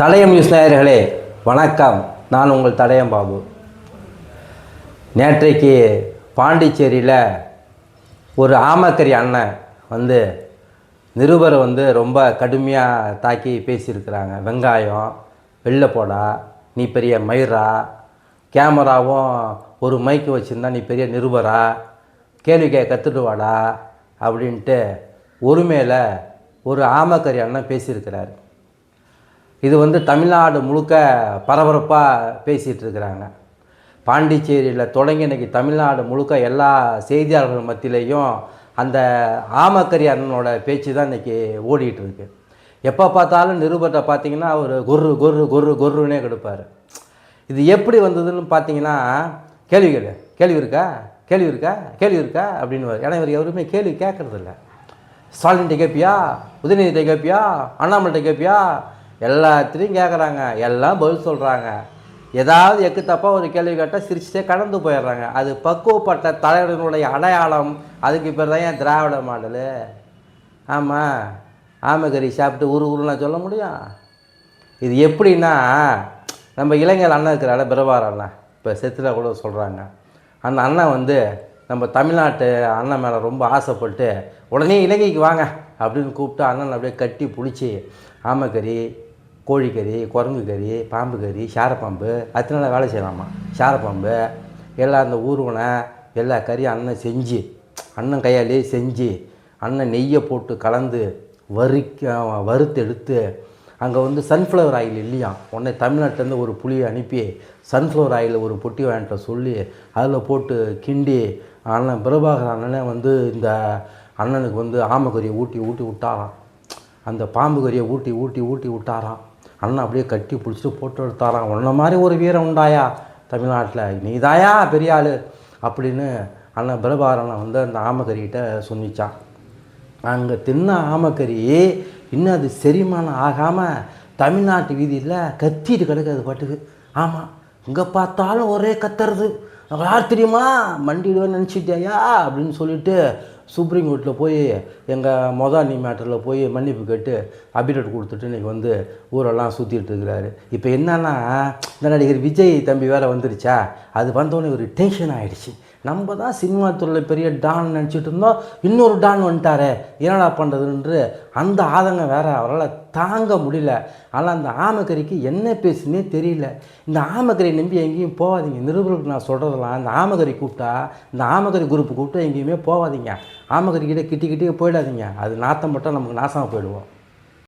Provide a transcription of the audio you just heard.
தடயம் news நேயர்களே வணக்கம். நான் உங்கள் தடயம் பாபு. நேற்றைக்கு பாண்டிச்சேரியில் ஒரு ஆமக்கரி அண்ணன் வந்து நிருபரை வந்து ரொம்ப கடுமையாக தாக்கி பேசியிருக்கிறாங்க. வெங்காயம் வெள்ளை போடா நீ பெரிய மயிரா கேமராவும் ஒரு மைக்கு வச்சுருந்தா நீ பெரிய நிருபரா கேள்வி கே கற்றுட்டு வாடா அப்படின்ட்டு ஒருமையில் ஒரு ஆமக்கரி அண்ணன் பேசியிருக்கிறாரு. இது வந்து தமிழ்நாடு முழுக்க பரபரப்பாக பேசிகிட்டு இருக்கிறாங்க பாண்டிச்சேரியில் தொடங்கி இன்னைக்கு தமிழ்நாடு முழுக்க எல்லா செய்தியாளர்கள் மத்தியிலையும் அந்த ஆமக்கரி அண்ணனோட பேச்சு தான் இன்றைக்கி ஓடிக்கிட்டு இருக்கு எப்போ பார்த்தாலும் நிருபர்கிட்ட பார்த்தீங்கன்னா அவர் கொர்ரு கொர்ரு கொர்ரு கொர்ருன்னே கெடுப்பார். இது எப்படி வந்ததுன்னு பார்த்தீங்கன்னா கேள்வி கேளு கேள்வி இருக்கா? கேள்வி இருக்கா? கேள்வி இருக்கா? அப்படின்னு ஏன்னா இவர் எவருமே கேள்வி கேட்கறதில்ல ஸ்டாலின்கிட்ட கேட்பியா உதயநிதிட்ட கேட்பியா அண்ணாமலைகிட்ட கேட்பியா எல்லாத்துலேயும் கேட்குறாங்க எல்லாம் பதில் சொல்கிறாங்க ஏதாவது எக்கு தப்பாக ஒரு கேள்வி கேட்டால் சிரிச்சுட்டே கடந்து போயிடுறாங்க. அது பக்குவப்பட்ட தலைவர்களுடைய அடையாளம். அதுக்கு பேர் தான் ஏன் திராவிட மாடல்? ஆமாம் ஆமகரி சாப்பிட்டு உரு உருலாம் சொல்ல முடியும். இது எப்படின்னா நம்ம இளைஞர் அண்ணன் இருக்கிறால பிரபார் அண்ணன் இப்போ செத்துல கூட சொல்கிறாங்க அந்த அண்ணன் வந்து நம்ம தமிழ்நாட்டு அண்ணன் மேலே ரொம்ப ஆசைப்பட்டு உடனே இலங்கைக்கு வாங்க அப்படின்னு கூப்பிட்டு அண்ணன் அப்படியே கட்டி பிடிச்சி ஆமைக்கறி கோழிக்கறி குரங்கு கறி பாம்பு கறி சாரப்பாம்பு அத்தனை வேலை செய்யலாமா? சாரப்பாம்பு எல்லாம் அந்த ஊர்வனை எல்லா கறியும் அண்ணன் செஞ்சு அண்ணன் கையாலேயே செஞ்சு அண்ணன் நெய்யை போட்டு கலந்து வறுக்க வறுத்து எடுத்து அங்கே வந்து சன்ஃப்ளவர் ஆயில் இல்லையா? உடனே தமிழ்நாட்டிலேருந்து ஒரு புளியை அனுப்பி சன்ஃப்ளவர் ஆயில் ஒரு பொட்டி வாங்கிட்ட சொல்லி அதில் போட்டு கிண்டி அண்ணன் பிரபாகர் அண்ணனே வந்து இந்த அண்ணனுக்கு வந்து ஆமக்கறியை ஊட்டி ஊட்டி விட்டாராம். அந்த பாம்பு கறியை ஊட்டி ஊட்டி ஊட்டி விட்டாராம். அண்ணன் அப்படியே கட்டி பிடிச்சிட்டு போட்டு எடுத்தாராம். உன்ன மாதிரி ஒரு வீரம் உண்டாயா? தமிழ்நாட்டில். நீதாயா பெரிய ஆள் அப்படின்னு அண்ணன் பிரபாரண்ணன் வந்து அந்த ஆமக்கறிகிட்ட சொன்னிச்சான். அங்கே தின்ன ஆமக்கறி இன்னும் அது செரிமானம் ஆகாமல் தமிழ்நாட்டு வீதியில் கத்திட்டு கிடக்கு அது பாட்டுக்கு. ஆமாம் இங்கே பார்த்தாலும் ஒரே கத்துறது. யார் தெரியுமா? மண்டிடுவேன்னு நினச்சிட்டியா அப்படின்னு சொல்லிட்டு சுப்ரீம் கோர்ட்டில் போய் எங்கள் மொதானி மேட்டரில் போய் மன்னிப்பு கேட்டு அபிடேட் கொடுத்துட்டு இன்றைக்கி வந்து ஊரெல்லாம் சுற்றிட்டு இருக்கிறாரு. இப்போ என்னன்னா இந்த நடிகர் விஜய் தம்பி வேறு வந்துருச்சா? அது வந்தோடனே ஒரு டென்ஷன் ஆகிடுச்சு நம்ம தான் சினிமா துறையில் பெரிய டான் நினச்சிட்டு இருந்தோம். இன்னொரு டான் வந்துட்டாரே. என்னடா பண்ணுறதுன்று அந்த ஆதங்கம் வேறு அவரால் தாங்க முடியல. ஆனால் அந்த ஆமக்கறிக்கு என்ன பேசுனே தெரியல. இந்த ஆமக்கறி நம்பி எங்கேயும் போகாதீங்க. நிருபர்களுக்கு நான் சொல்கிறதெல்லாம் இந்த ஆமக்கறி கூப்பிட்டா இந்த ஆமக்கறி குரூப் கூப்பிட்டா எங்கேயுமே போகாதீங்க. ஆமக்கறிக்கிட்ட கிட்டி கிட்டே போயிடாதீங்க. அது நாத்தம் மட்டும் நமக்கு நாசமாக போயிடுவோம்.